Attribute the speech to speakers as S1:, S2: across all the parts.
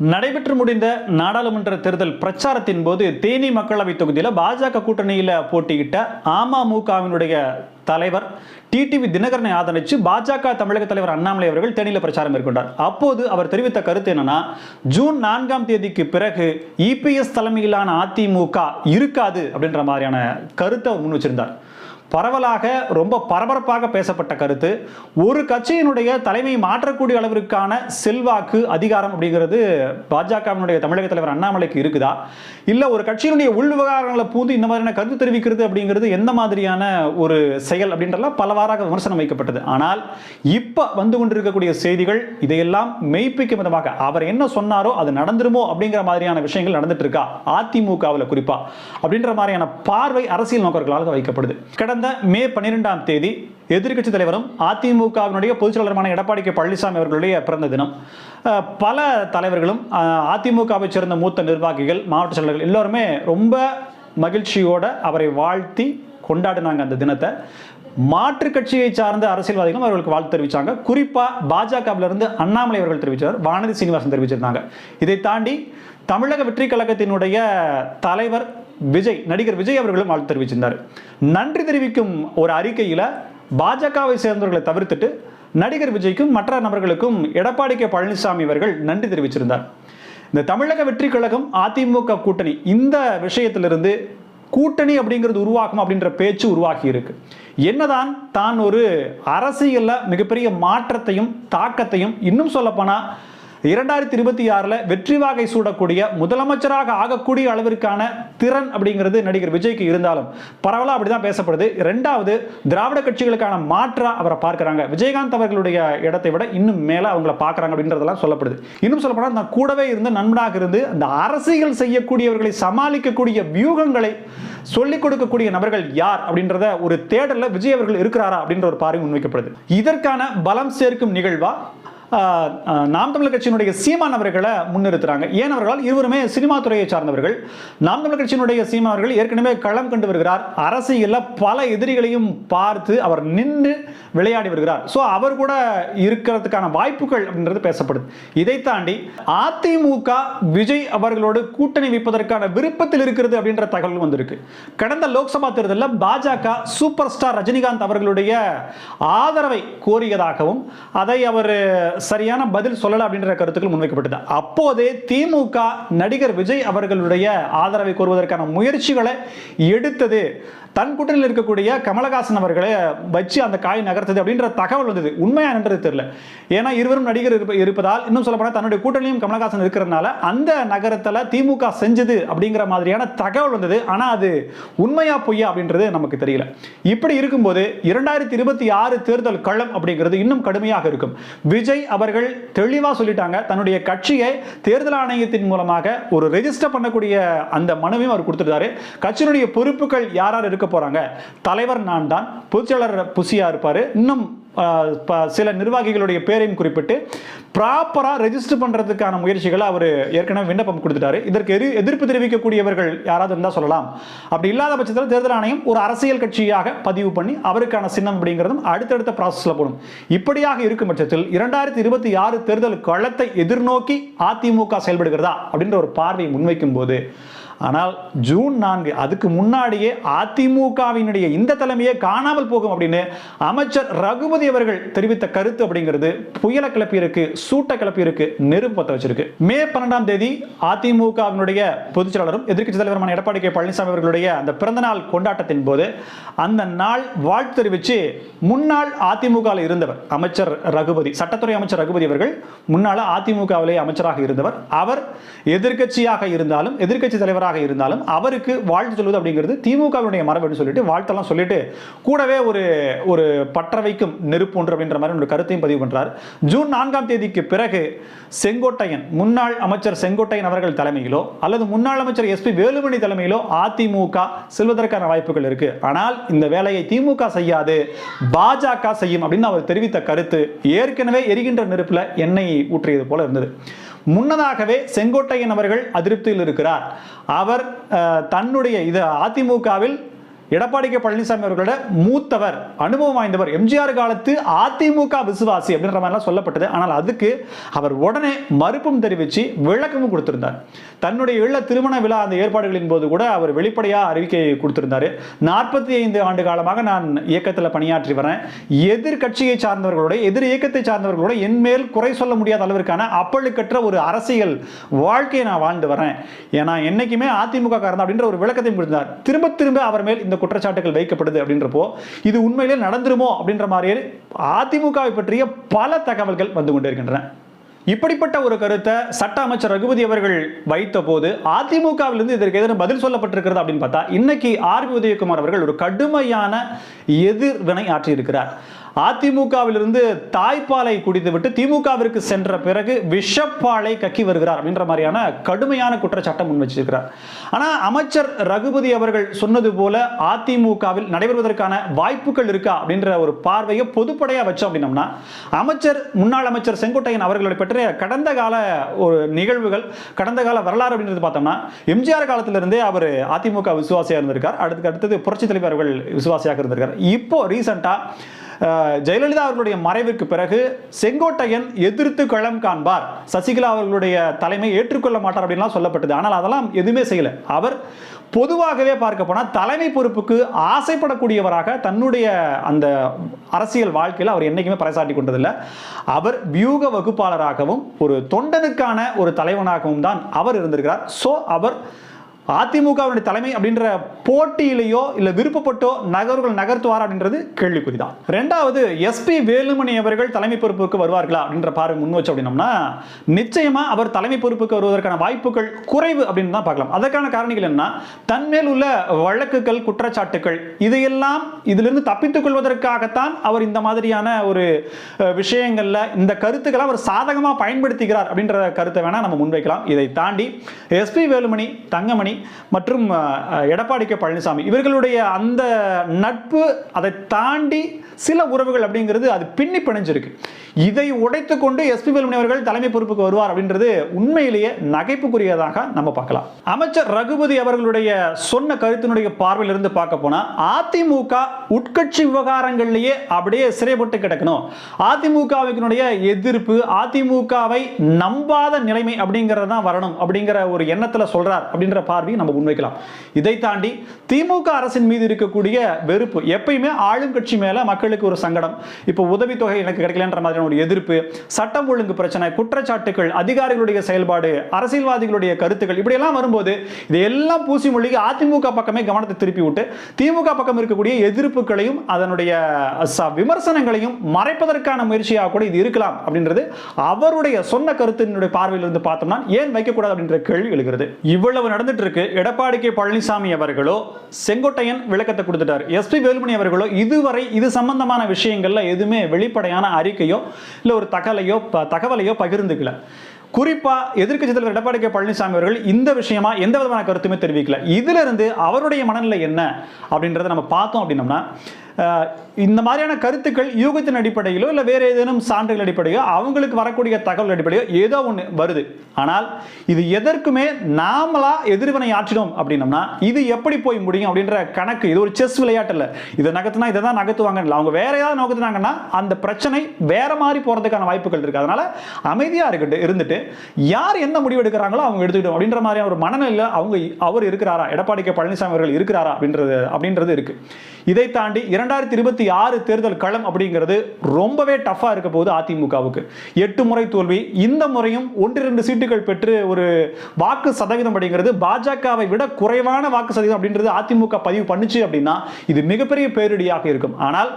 S1: நடைபெற்று முடிந்த நாடாளுமன்ற தேர்தல் பிரச்சாரத்தின் போது தேனி மக்களவை தொகுதியில் பாஜக கூட்டணியில் போட்டியிட்ட அமமுகவினுடைய தலைவர் டிடிவி தினகரனை ஆதரித்து பாஜக தமிழக தலைவர் அண்ணாமலை அவர்கள் தேனியில் பிரச்சாரம் மேற்கொண்டார். அப்போது அவர் தெரிவித்த கருத்து என்னன்னா ஜூன் நான்காம் தேதிக்கு பிறகு இபிஎஸ் தலைமையிலான அதிமுக இருக்காது அப்படின்ற மாதிரியான கருத்தை அவர் முன் வச்சிருந்தார். பரவலாக ரொம்ப பரபரப்பாக பேசப்பட்ட கருத்து. ஒரு கட்சியினுடைய தலைமை மாற்றக்கூடிய அளவிற்கான செல்வாக்கு அதிகாரம் அப்படிங்கிறது பாஜகவினுடைய தமிழக தலைவர் அண்ணாமலைக்கு இருக்குதா? இல்லை ஒரு கட்சியினுடைய உள் விவகாரங்களை பூந்து இந்த மாதிரியான கருத்து தெரிவிக்கிறது அப்படிங்கிறது எந்த மாதிரியான ஒரு செயல் அப்படின்றலாம் பலவாறாக விமர்சனம் வைக்கப்பட்டது. ஆனால் இப்போ வந்து கொண்டிருக்கக்கூடிய செய்திகள் இதையெல்லாம் மெய்ப்பிக்கும் விதமாக அவர் என்ன சொன்னாரோ அது நடந்துருமோ அப்படிங்கிற மாதிரியான விஷயங்கள் நடந்துட்டு இருக்கா? அதிமுகவில் குறிப்பா. அப்படின்ற மாதிரியான பார்வை அரசியல் நோக்கர்களால் வைக்கப்படுது. கடந்த மே பன்னிரெண்டாம் தேதி எதிர்க்கட்சி தலைவரும் அதிமுகவினுடைய பொதுச் செயலாளருமான எடப்பாடி கே பழனிசாமி அவர்களுடைய பிறந்த தினம். பல தலைவர்களும் அதிமுகவை சேர்ந்த மூத்த நிர்வாகிகள் மாவட்ட செயலர்கள் எல்லாருமே ரொம்ப மகிழ்ச்சியோட அவரை வாழ்த்தி கொண்டாடினாங்க அந்த தினத்தை. மாற்றுக் கட்சியை சார்ந்த அரசியல்வாதிகளும் அவர்களுக்கு வாழ்த்து தெரிவித்தாங்க குறிப்பாக பாஜகவிலிருந்து அண்ணாமலை அவர்கள் தெரிவித்தார் வானதி சீனிவாசன் தெரிவிச்சிருந்தாங்க. இதை தாண்டி தமிழக வெற்றி கழகத்தினுடைய தலைவர் விஜய் நடிகர் விஜய் அவர்களும் வாழ்த்து தெரிவிச்சிருந்தார். நன்றி தெரிவிக்கும் ஒரு அறிக்கையில் பாஜகவை சேர்ந்தவர்களை தவிர்த்துட்டு நடிகர் விஜய்க்கும் மற்ற நபர்களுக்கும் எடப்பாடி கே பழனிசாமி அவர்கள் நன்றி தெரிவிச்சிருந்தார். இந்த தமிழக வெற்றி கழகம் அதிமுக கூட்டணி இந்த விஷயத்திலிருந்து கூட்டணி அப்படிங்கிறது உருவாகும் அப்படின்ற பேச்சு உருவாகி இருக்கு. என்னதான் தான் ஒரு அரசியலில் மிகப்பெரிய மாற்றத்தையும் தாக்கத்தையும் இன்னும் சொல்லப்போனால் இரண்டாயிரத்தி இருபத்தி ஆறில் வெற்றி வாகை சூடக்கூடிய முதலமைச்சராக ஆகக்கூடிய அளவிற்கான திறன் அப்படிங்கிறது நடிகர் விஜய்க்கு இருந்தாலும் பரவலாக அப்படிதான் பேசப்படுது. ரெண்டாவது திராவிட கட்சிகளுக்கான மாற்றா அவரை பார்க்கறாங்க. விஜயகாந்த் அவர்களுடைய இடத்தை விட இன்னும் மேலே அவங்கள பார்க்குறாங்க அப்படின்றதெல்லாம் சொல்லப்படுது. இன்னும் சொல்லப்போனால் நான் கூடவே இருந்து நண்பனாக இருந்து அந்த அரசியல் செய்யக்கூடியவர்களை சமாளிக்கக்கூடிய வியூகங்களை சொல்லிக் கொடுக்கக்கூடிய நபர்கள் யார் அப்படின்றத ஒரு தேடல்ல விஜய் அவர்கள் இருக்கிறாரா அப்படின்ற ஒரு பார்வை முன்வைக்கப்படுது. இதற்கான பலம் சேர்க்கும் நிகழ்வா நாம் தமிழர் கட்சியினுடைய சீமான் அவர்களை முன்னிறுத்துறாங்க. ஏன் அவர்களால்? இருவருமே சினிமா துறையை சார்ந்தவர்கள். நாம் தமிழர் கட்சியினுடைய சீமான் அவர்கள் ஏற்கனவே களம் கண்டு வருகிறார். அரசியலில் பல எதிரிகளையும் பார்த்து அவர் நின்று விளையாடி வருகிறார். ஸோ அவர் கூட இருக்கிறதுக்கான வாய்ப்புகள் அப்படின்றது பேசப்படுது. இதை தாண்டி அதிமுக விஜய் அவர்களோடு கூட்டணி வைப்பதற்கான விருப்பத்தில் இருக்கிறது அப்படின்ற தகவல் வந்திருக்கு. கடந்த லோக்சபா தேர்தலில் பாஜக சூப்பர் ஸ்டார் ரஜினிகாந்த் அவர்களுடைய ஆதரவை கோரியதாகவும் அதை அவர் சரியான பதில் சொல்லலை அப்படின்ற கருத்துக்கள் முன்வைக்கப்பட்டது. அப்போதே திமுக நடிகர் விஜய் அவர்களுடைய ஆதரவை கோருவதற்கான முயற்சிகளை எடுத்தது. தன் கூட்டணியில் இருக்கக்கூடிய கமலஹாசன் அவர்களை வச்சு அந்த காய் நகர்த்தது அப்படின்ற தகவல் வந்தது. உண்மையா என்றது தெரியல. ஏன்னா இருவரும் நடிகர் இருப்ப- இருப்பதால் இன்னும் சொல்லப்போனால் தன்னுடைய கூட்டணியும் கமலஹாசன் இருக்கிறதுனால அந்த நகரத்தில் திமுக செஞ்சது அப்படிங்கிற மாதிரியான தகவல் வந்தது. ஆனால் அது உண்மையா பொய்யா அப்படின்றது நமக்கு தெரியல. இப்படி இருக்கும்போது இரண்டாயிரத்தி இருபத்தி ஆறு தேர்தல் களம் அப்படிங்கிறது இன்னும் கடுமையாக இருக்கும். விஜய் அவர்கள் தெளிவாக சொல்லிட்டாங்க. தன்னுடைய கட்சியை தேர்தல் ஆணையத்தின் மூலமாக ஒரு ரெஜிஸ்டர் பண்ணக்கூடிய அந்த மனுவையும் அவர் கொடுத்துட்டாரு. கட்சியினுடைய பொறுப்புகள் யார் யார் இருக்க போகிறாங்க தலைவர் நான் தான் பொதுச்செயலாளர் புசியாக இருப்பார். இன்னும் சில நிர்வாகிகளுடைய பேரையும் குறிப்பிட்டு ப்ராப்பராக ரெஜிஸ்டர் பண்ணுறதுக்கான முயற்சிகளை அவர் ஏற்கனவே விண்ணப்பம் கொடுத்துட்டாரு. இதற்கு எதிர் எதிர்ப்பு தெரிவிக்கக்கூடியவர்கள் யாராவது இருந்தால் சொல்லலாம். அப்படி இல்லாத பட்சத்தில் தேர்தல் ஆணையம் ஒரு அரசியல் கட்சியாக பதிவு பண்ணி அவருக்கான சின்னம் அப்படிங்கிறதும் அடுத்தடுத்த ப்ராசஸில் போடும். இப்படியாக இருக்கும் பட்சத்தில் இரண்டாயிரத்தி இருபத்தி ஆறு தேர்தல் களத்தை எதிர்நோக்கி அதிமுக செயல்படுகிறதா அப்படின்ற ஒரு பார்வையை முன்வைக்கும் போது ஆனால் ஜூன் நான்கு அதுக்கு முன்னாடியே அதிமுகவினுடைய இந்த தலைமையே காணாமல் போகும் அப்படின்னு அமைச்சர் ரகுபதி அவர்கள் தெரிவித்த கருத்து அப்படிங்கிறது புயல கிளப்பியிருக்கு சூட்ட கிளப்பியிருக்கு நெருப்பு பத்த வச்சிருக்கு. மே பன்னெண்டாம் தேதி அதிமுகவினுடைய பொதுச் செயலாளரும் எதிர்க்கட்சி தலைவருமான எடப்பாடி கே. பழனிசாமி அவர்களுடைய அந்த பிறந்தநாள் கொண்டாட்டத்தின் போது அந்த நாள் வாழ்த்து தெரிவித்து முன்னாள் அதிமுகவில் இருந்தவர் அமைச்சர் ரகுபதி சட்டத்துறை அமைச்சர் ரகுபதி அவர்கள் முன்னாள் அதிமுகவிலேயே அமைச்சராக இருந்தவர். அவர் எதிர்க்கட்சியாக இருந்தாலும் எதிர்க்கட்சி தலைவராக இருந்தாலும் அவருக்கு வாழ்த்து சொல்வது அப்படிங்கிறது திமுகவினுடைய மரபுன்னு சொல்லிட்டு வாழ்த்தெல்லாம் சொல்லிட்டு கூடவே ஒரு ஒரு பற்ற வைக்கும் நெருப்பு அப்படின்ற மாதிரி ஒரு கருத்தையும் பதிவு பண்ணுறார் ஜூன் நான்காம் தேதிக்கு பிறகு செங்கோட்டையன் முன்னாள் அமைச்சர் செங்கோட்டையன் அவர்கள் தலைமையிலோ அல்லது முன்னாள் அமைச்சர் எஸ்பி வேலுமணி தலைமையிலோ அதிமுக செல்வதற்கான வாய்ப்புகள் இருக்கு. ஆனால் இந்த வேலையை திமுக செய்யாது பாஜக செய்யும் அப்படின்னு அவர் தெரிவித்த கருத்து ஏற்கனவே எரிகின்ற நெருப்புல எண்ணெய் ஊற்றியது போல இருந்தது. முன்னதாகவே செங்கோட்டையன் அவர்கள் அதிருப்தியில் இருக்கிறார். அவர் தன்னுடைய இது அதிமுகவில் எடப்பாடி கே பழனிசாமி அவர்களோட மூத்தவர் அனுபவம் வாய்ந்தவர் எம்ஜிஆர் காலத்து அதிமுக விசுவாசி அப்படின்ற மாதிரிலாம் சொல்லப்பட்டது. ஆனால் அதுக்கு அவர் உடனே மறுப்பும் தெரிவித்து விளக்கமும் கொடுத்திருந்தார். தன்னுடைய இல்ல திருமண விழா அந்த ஏற்பாடுகளின் போது கூட அவர் வெளிப்படையாக அறிவிக்கை கொடுத்திருந்தார். நாற்பத்தி ஐந்து ஆண்டு காலமாக நான் இயக்கத்தில் பணியாற்றி வரேன். எதிர்கட்சியை சார்ந்தவர்களோட எதிர் இயக்கத்தை சார்ந்தவர்களோட என் மேல் குறை சொல்ல முடியாத அளவிற்கான அப்பழுக்கற்ற ஒரு அரசியல் வாழ்க்கையை நான் வாழ்ந்து வரேன். ஏன்னா என்னைக்குமே அதிமுக காரன் அப்படின்ற ஒரு விளக்கத்தையும் கொடுத்தார் திரும்ப திரும்ப அவர் மேல் இந்த குற்றச்சாட்டுகள் வைக்கப்படுது அப்படின்றப்போ இது உண்மையிலே நடந்துருமோ அப்படின்ற மாதிரியே அதிமுகவை பற்றிய பல தகவல்கள் வந்து கொண்டிருக்கின்றன. இப்படிப்பட்ட ஒரு கருத்தை சட்ட அமைச்சர் ரகுபதி அவர்கள் வைத்த போது அதிமுகவிலிருந்து இதற்கு எதிராக பதில் சொல்லப்பட்டிருக்கிறது அப்படின்னு பார்த்தா இன்னைக்கு ஆர். பி உதயகுமார் அவர்கள் ஒரு கடுமையான எதிர்வினை ஆற்றியிருக்கிறார். அதிமுகவிலிருந்து தாய்ப்பாலை குடித்துவிட்டு திமுகவிற்கு சென்ற பிறகு விஷப்பாலை கக்கி வருகிறார் அப்படின்ற மாதிரியான கடுமையான குற்றச்சாட்டம் முன் வச்சிருக்கிறார் ஆனால் அமைச்சர் ரகுபதி அவர்கள் சொன்னது போல அதிமுகவில் நடைபெறுவதற்கான வாய்ப்புகள் இருக்கா அப்படின்ற ஒரு பார்வையை பொதுப்படையாக வச்சோம் அப்படின்னம்னா அமைச்சர் முன்னாள் அமைச்சர் செங்கோட்டையன் அவர்களை பற்றிய கடந்த கால ஒரு நிகழ்வுகள் கடந்த கால வரலாறு அப்படின்றது பார்த்தோம்னா எம்ஜிஆர் காலத்திலிருந்தே அவர் அதிமுக விசுவாசியாக இருந்திருக்கார். அடுத்து அடுத்தது புரட்சி தலைவர் அவர்கள் விசுவாசியாக இருந்திருக்கார். இப்போ ரீசெண்டாக ஜெயலலிதா அவர்களுடைய மறைவிற்கு பிறகு செங்கோட்டையன் எதிர்த்து களம் காண்பார். சசிகலா அவர்களுடைய தலைமை ஏற்றுக்கொள்ள மாட்டார் அப்படின்லாம் சொல்லப்பட்டது. ஆனால் அதெல்லாம் எதுவுமே செய்யல. அவர் பொதுவாகவே பார்க்க போனால் தலைமை பொறுப்புக்கு ஆசைப்படக்கூடியவராக தன்னுடைய அந்த அரசியல் வாழ்க்கையில் அவர் என்னைக்குமே பறைசாட்டி கொண்டதில்லை. அவர் வியூக வகுப்பாளராகவும் ஒரு தொண்டனுக்கான ஒரு தலைவனாகவும் தான் அவர் இருந்திருக்கிறார். ஸோ அவர் அதிமுகவினுடைய தலைமை அப்படின்ற போட்டியிலேயோ இல்லை விருப்பப்பட்டோ நகர்கள் நகர்த்துவார் அப்படின்றது கேள்விக்குறிதான். ரெண்டாவது எஸ்பி வேலுமணி அவர்கள் தலைமை பொறுப்புக்கு வருவார்களா அப்படின்ற பார்வை முன் வச்சு அப்படின்னம்னா நிச்சயமா அவர் தலைமை பொறுப்புக்கு வருவதற்கான வாய்ப்புகள் குறைவு அப்படின்னு தான் பார்க்கலாம். அதற்கான காரணிகள் என்ன தன்மேல் உள்ள வழக்குகள் குற்றச்சாட்டுகள் இதையெல்லாம் இதிலிருந்து தப்பித்துக் கொள்வதற்காகத்தான் அவர் இந்த மாதிரியான ஒரு விஷயங்களில் விஷயங்கள்ல இந்த கருத்துக்களை அவர் சாதகமாக பயன்படுத்துகிறார் அப்படின்ற கருத்தை வேணா நம்ம முன்வைக்கலாம். இதை தாண்டி எஸ்பி வேலுமணி தங்கமணி மற்றும் எடப்பாடி கே பழனிசாமி. இவர்களுடைய அந்த நட்பு அதை தாண்டி சில உறவுகள் அப்படிங்கிறது அது பின்னி பிணைஞ்சிருக்கு. இதை உடைத்து கொண்டு எஸ்பி வேலுமணி அவர்கள் தலைமை பொறுப்புக்கு வருவார் அப்படின்றது உண்மையிலேயே நகைப்புக்குரியதாக நம்ம பார்க்கலாம். அமைச்சர் ரகுபதி அவர்களுடைய சொன்ன கருத்தினுடைய பார்வையிலிருந்து பார்க்க போனா அதிமுக உட்கட்சி விவகாரங்கள்லேயே அப்படியே சிறைப்பட்டு கிடக்கணும். அதிமுகவினுடைய எதிர்ப்பு அதிமுகவை நம்பாத நிலைமை அப்படிங்கிறது தான் வரணும் அப்படிங்கிற ஒரு எண்ணத்தில் சொல்றார் அப்படின்ற பார்வையை நம்ம முன்வைக்கலாம். இதை தாண்டி திமுக அரசின் மீது இருக்கக்கூடிய வெறுப்பு எப்பயுமே ஆளும் கட்சி மேல மக்கள் மக்களுக்கு ஒரு சங்கடம். இப்போ உதவித்தொகை எனக்கு கிடைக்கலன்ற மாதிரியான ஒரு எதிர்ப்பு சட்டம் ஒழுங்கு பிரச்சனை குற்றச்சாட்டுகள் அதிகாரிகளுடைய செயல்பாடு அரசியல்வாதிகளுடைய கருத்துக்கள் இப்படியெல்லாம் வரும்போது இதையெல்லாம் பூசி மொழிக்கு அதிமுக பக்கமே கவனத்தை திருப்பி விட்டு திமுக பக்கம் இருக்கக்கூடிய எதிர்ப்புகளையும் அதனுடைய விமர்சனங்களையும் மறைப்பதற்கான முயற்சியாக கூட இது இருக்கலாம் அப்படின்றது அவருடைய சொன்ன கருத்தினுடைய பார்வையிலிருந்து பார்த்தோம்னா ஏன் வைக்கக்கூடாது அப்படின்ற கேள்வி எழுகிறது. இவ்வளவு நடந்துட்டு இருக்கு எடப்பாடி கே பழனிசாமி அவர்களோ செங்கோட்டையன் விளக்கத்தை கொடுத்துட்டார். எஸ்பி வேலுமணி அவர்களோ இதுவரை இது சம்பந்த சம்பந்தமான விஷயங்கள்ல எதுவுமே வெளிப்படையான அறிக்கையோ இல்ல ஒரு தகவலையோ தகவலையோ பகிர்ந்துக்கல. குறிப்பா எதிர்க்கட்சி தலைவர் எடப்பாடி கே. பழனிசாமி அவர்கள் இந்த விஷயமா எந்த விதமான கருத்துமே தெரிவிக்கல. இதுல இருந்து அவருடைய மனநிலை என்ன அப்படின்றத நம்ம பார்த்தோம் அப்படின்னம்னா இந்த மாதிரியான கருத்துக்கள் யூகத்தின் அடிப்படையிலோ இல்லை வேறு ஏதேனும் சான்றுகள் அடிப்படையோ அவங்களுக்கு வரக்கூடிய தகவல் அடிப்படையோ ஏதோ ஒன்று வருது. ஆனால் இது எதற்குமே நாமளாக எதிர்வினை ஆற்றினோம் அப்படின்னம்னா இது எப்படி போய் முடியும் அப்படின்ற கணக்கு இது ஒரு செஸ் விளையாட்டு இல்லை. இதை நகர்த்தினா இதை தான் நகர்த்துவாங்க இல்லை. அவங்க வேற ஏதாவது நகர்த்துனாங்கன்னா அந்த பிரச்சனை வேற மாதிரி போகிறதுக்கான வாய்ப்புகள் இருக்குது அதனால் அமைதியாக இருக்கட்டும் இருந்துட்டு யார் என்ன முடிவு எடுக்கிறாங்களோ அவங்க எடுத்துக்கிட்டோம் அப்படின்ற மாதிரியான ஒரு மனநிலையில் அவங்க அவர் இருக்கிறாரா? எடப்பாடி கே. பழனிசாமி அவர்கள் இருக்கிறாரா அப்படின்றது அப்படின்றது இருக்கு. இதை தாண்டி இரண்டு இரண்டாயிரத்தி இருபத்தி ஆறு தேர்தல் களம் அப்படிங்கிறது ரொம்பவே டஃப்பாக இருக்க போகுது அதிமுகவுக்கு. எட்டு முறை தோல்வி இந்த முறையும் ஒன்றிரண்டு சீட்டுகள் பெற்று ஒரு வாக்கு சதவீதம் அப்படிங்கிறது பாஜகவை விட குறைவான வாக்கு சதவீதம் அப்படின்றது அதிமுக பதிவு பண்ணுச்சு அப்படின்னா இது மிகப்பெரிய பேரிடியாக இருக்கும். ஆனால்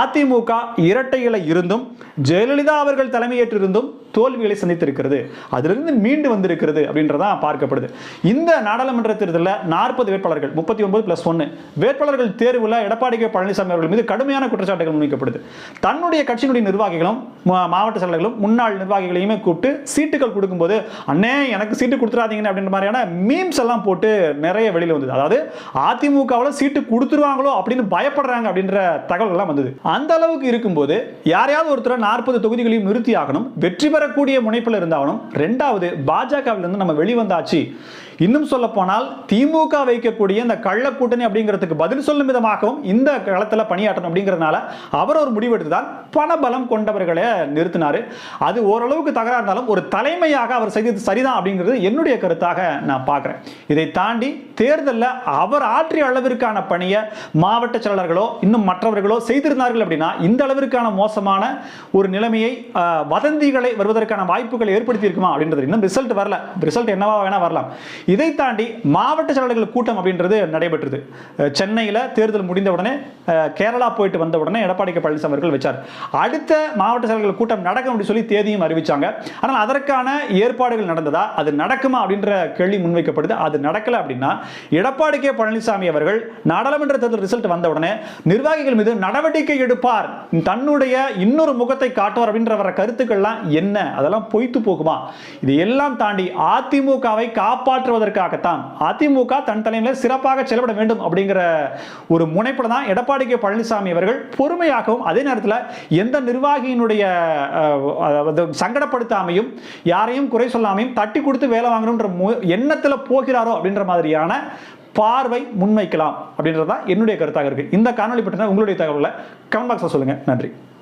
S1: அதிமுக இரட்டை இலை இருந்தும் ஜெயலலிதா அவர்கள் தலைமையேற்றிருந்தும் தோல்விகளை சந்தித்திருக்கிறது. அதிலிருந்து மீண்டு வந்திருக்கிறது அப்படின்றதான் பார்க்கப்படுது. இந்த நாடாளுமன்ற தேர்தலில் நாற்பது வேட்பாளர்கள் முப்பத்தி ஒன்பது பிளஸ் ஒன்று வேட்பாளர்கள் தேர்வில் எடப்பாடி கே பழனிசாமி அவர்கள் மீது கடுமையான குற்றச்சாட்டுகள் முன்வைக்கப்படுது. தன்னுடைய கட்சியினுடைய நிர்வாகிகளும் மாவட்ட செயலர்களும் முன்னாள் நிர்வாகிகளையுமே கூப்பிட்டு சீட்டுகள் கொடுக்கும்போது அண்ணே எனக்கு சீட்டு கொடுத்துறாதீங்கன்னு அப்படின்ற மாதிரியான மீம்ஸ் எல்லாம் போட்டு நிறைய வெளியில் வந்தது. அதாவது அதிமுகவில் சீட்டு கொடுத்துருவாங்களோ அப்படின்னு பயப்படுறாங்க அப்படின்ற தகவல்கள்லாம் வந்தது. அந்த அளவுக்கு இருக்கும்போது யாரையாவது ஒருத்தர் நாற்பது தொகுதிகளையும் நிறுத்தி ஆகணும் வெற்றி பெறக்கூடிய முனைப்பில் இருந்தாலும் ரெண்டாவது பாஜகவிலிருந்து நம்ம வெளிவந்தாச்சு. இன்னும் சொல்ல போனால் திமுக வைக்கக்கூடிய இந்த கள்ள கூட்டணி அப்படிங்கிறதுக்கு பதில் சொல்லும் விதமாகவும் இந்த களத்தில் பணியாற்றணும் அப்படிங்கிறதுனால அவர் ஒரு முடிவெடுத்துதான் பணபலம் கொண்டவர்களை நிறுத்தினார். அது ஓரளவுக்கு தகராறு இருந்தாலும் ஒரு தலைமையாக அவர் செய்தது சரிதான் அப்படிங்கிறது என்னுடைய கருத்தாக நான் பார்க்குறேன். இதை தாண்டி தேர்தலில் அவர் ஆற்றிய அளவிற்கான பணியை மாவட்ட செயலாளர்களோ இன்னும் மற்றவர்களோ செய்திருந்தார்கள் அப்படின்னா இந்த அளவிற்கான மோசமான ஒரு நிலைமையை வதந்திகளை வருவதற்கான வாய்ப்புகள் ஏற்படுத்தியிருக்குமா அப்படின்றது இன்னும் ரிசல்ட் வரல. ரிசல்ட் என்னவா வேணா வரலாம். இதை தாண்டி மாவட்ட செயலாளர்கள் கூட்டம் அப்படின்றது நடைபெற்றது. சென்னையில் தேர்தல் முடிந்த உடனே கேரளா போயிட்டு வந்த உடனே எடப்பாடி கே. பழனிசாமி அவர்கள் வச்சார். அடுத்த மாவட்ட செயலாளர்கள் கூட்டம் நடக்கும் அப்படின்னு சொல்லி தேதியும் அறிவிச்சாங்க. ஆனால் அதற்கான ஏற்பாடுகள் நடந்ததா? அது நடக்குமா அப்படின்ற கேள்வி முன்வைக்கப்படுது. அது நடக்கல அப்படின்னா எடப்பாடி கே. பழனிசாமி அவர்கள் நாடாளுமன்ற தேர்தல் ரிசல்ட் வந்த உடனே நிர்வாகிகள் மீது நடவடிக்கை எடுப்பார். தன்னுடைய இன்னொரு முகத்தை காட்டுவார் அப்படின்ற வர கருத்துக்கள்லாம் என்ன அதெல்லாம் பொய்த்து போகுமா? இது எல்லாம் தாண்டி அதிமுகவை காப்பாற்றுவதற்காகத்தான் அதிமுக தன் தலைமையில் சிறப்பாக செயல்பட வேண்டும் அப்படிங்கிற ஒரு முனைப்பில் தான் எடப்பாடி கே. பழனிசாமி அவர்கள் பொறுமையாகவும் அதே நேரத்தில் எந்த நிர்வாகியினுடைய சங்கடப்படுத்தாமையும் யாரையும் குறை சொல்லாமையும் தட்டி கொடுத்து வேலை வாங்கணுன்ற எண்ணத்தில் போகிறாரோ அப்படின்ற மாதிரியான பார்வை முன்வைக்கலாம் அப்படின்றது தான் என்னுடைய கருத்தாக இருக்கு. இந்த காணொலி பற்றின உங்களுடைய தகவலை கமெண்ட் பாக்ஸில் சொல்லுங்க. நன்றி.